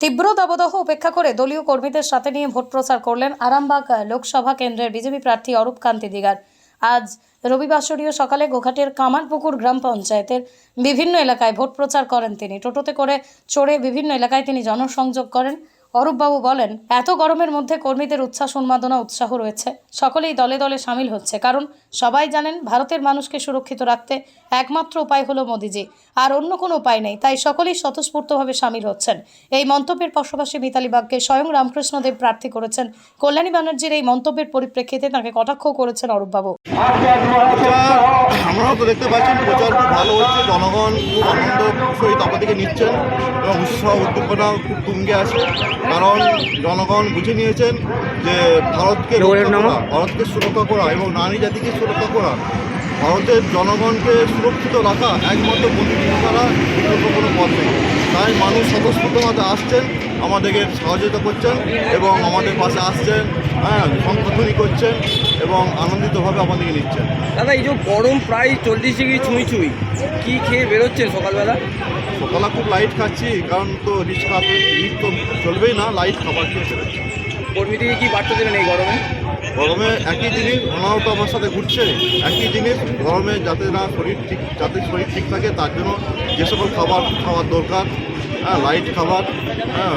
তীব্র দাবদাহ উপেক্ষা করে দলীয় কর্মীদের সাথে নিয়ে ভোট প্রচার করলেন আরামবাগ লোকসভা কেন্দ্রের বিজেপি প্রার্থী অরূপ কান্তি দিগার। আজ রবিবাসরীয় সকালে গোঘাটের কামারপুকুর গ্রাম পঞ্চায়েতের বিভিন্ন এলাকায় ভোট প্রচার করেন তিনি। টোটোতে করে চড়ে বিভিন্ন এলাকায় তিনি জনসংযোগ করেন। অরূপবাবু বলেন, এত গরমের মধ্যে কর্মীদের উচ্ছ্বাস, উন্মাদনা, উৎসাহ রয়েছে। সকলেই দলে দলে সামিল হচ্ছে। কারণ সবাই জানেন ভারতের মানুষকে সুরক্ষিত রাখতে একমাত্র উপায় হলো মোদিজি। আর অন্য কোনো উপায় নেই। তাই সকলেই স্বতঃস্ফূর্তভাবে সামিল হচ্ছেন। এই মন্তব্যের পাশাপাশি মিতালি বাগকে স্বয়ং রামকৃষ্ণদেব প্রার্থী করেছেন। কল্যাণী ব্যানার্জির এই মন্তব্যের পরিপ্রেক্ষিতে তাকে কটাক্ষ করেছেন অরূপবাবু। আমরাও তো দেখতে পাচ্ছেন প্রচার ভালো হচ্ছে। জনগণ খুব আনন্দ সহিত আমাদেরকে নিচ্ছেন এবং উৎসাহ, উদ্দীপনা খুব তুঙ্গে আছে। কারণ জনগণ বুঝে নিয়েছেন যে ভারতকে ভারতকে সুরক্ষা করা এবং নারী জাতিকে সুরক্ষা করা ভারতের জনগণকে সুরক্ষিত রাখা একমাত্র প্রতিনিধি ছাড়া কোনো পথ নেই। তাই মানুষ স্বতঃস্ফূর্তভাবে আসছেন। আমাদেরকে সহযোগিতা করছেন এবং আমাদের পাশে আসছেন হ্যাঁ সংগঠনই করছেন এবং আনন্দিতভাবে আমাদেরকে নিচ্ছেন। দাদা এই যে গরম প্রায় চল্লিশ ডিগ্রি ছুঁই ছুঁই কী খেয়ে বেরোচ্ছেন সকালবেলা? সকালে খুব লাইট খাচ্ছি কারণ তো রিচ রিক্সা রিক্স তো চলবেই না লাইট খাবার খেয়ে বেরোচ্ছে। বেরোচ্ছি কর্মীদেরকে কি বার্তা দেবেন এই গরমে? গরমে একই জিনিস ওনারাও তো আমার সাথে ঘুরছে একই জিনিস গরমে যাতে না শরীর ঠিক যাতে শরীর ঠিক থাকে তার জন্য যে সকল খাবার খাওয়ার দরকার হ্যাঁ লাইট খাবার হ্যাঁ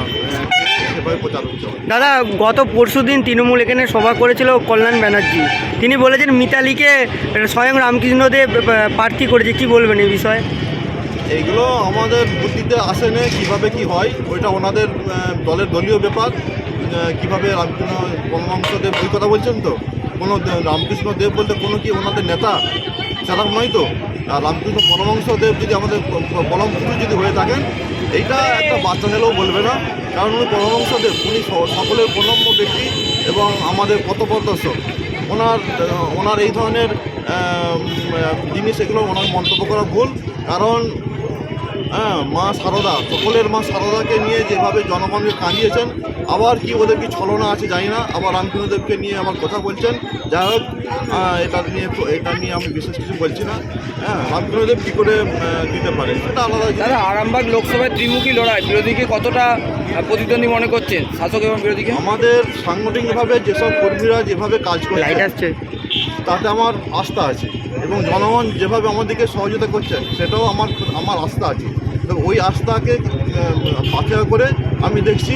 সেভাবে প্রচার দাদা গত পরশু দিন তৃণমূল এখানে সভা করেছিল কল্যাণ ব্যানার্জি। তিনি বলেছেন মিতালিকে স্বয়ং রামকৃষ্ণদেব প্রার্থী করেছে। কি বলবেন এই বিষয়ে? এইগুলো আমাদের বুদ্ধিতে আসে না কীভাবে কি হয়। ওইটা ওনাদের দলের দলীয় ব্যাপার। কীভাবে রামকৃষ্ণ পরমহংস দেব ওই কথা বলছেন তো? কোনো রামকৃষ্ণ দেব বলতে কোনো কি ওনাদের নেতা সেরকম নয় তো? আর রামকৃষ্ণ পরমহংস দেব যদি আমাদের পরম যদি হয়ে থাকেন এইটা একটা বাচ্চা ছেলেও বলবে না, কারণ উনি পরমংসদেব উনি সকলের প্রণম্য ব্যক্তি এবং আমাদের পথপ্রদর্শক ওনার ওনার এই ধরনের জিনিস এগুলো ওনার মন্তব্য করা ভুল, কারণ হ্যাঁ মা সারদা সকলের মা সারদাকে নিয়ে যেভাবে জনগণকে কাঁদিয়েছেন আবার কি ওদের কি ছলনা আছে জানি না আবার রামকৃষ্ণদেবকে নিয়ে আমার কথা বলছেন। যাই হোক এটা নিয়ে এটা নিয়ে আমি বিশেষ কিছু বলছি না। হ্যাঁ রামকৃষ্ণদেব কী করে দিতে পারে সেটা আলাদা। দাদা আরামবাগ লোকসভায় ত্রিমুখী লড়াই বিরোধীকে কতটা প্রতিদ্বন্দ্বী মনে করছেন? শাসক এবং বিরোধীকে? আমাদের সাংগঠনিকভাবে যেসব কর্মীরা যেভাবে কাজ আসছে। তাতে আমার আস্থা আছে এবং জনগণ যেভাবে আমাদেরকে সহযোগিতা করছে, সেটাও আমার আমার আস্থা আছে। ওই আস্থাকে পাথেয় করে আমি দেখছি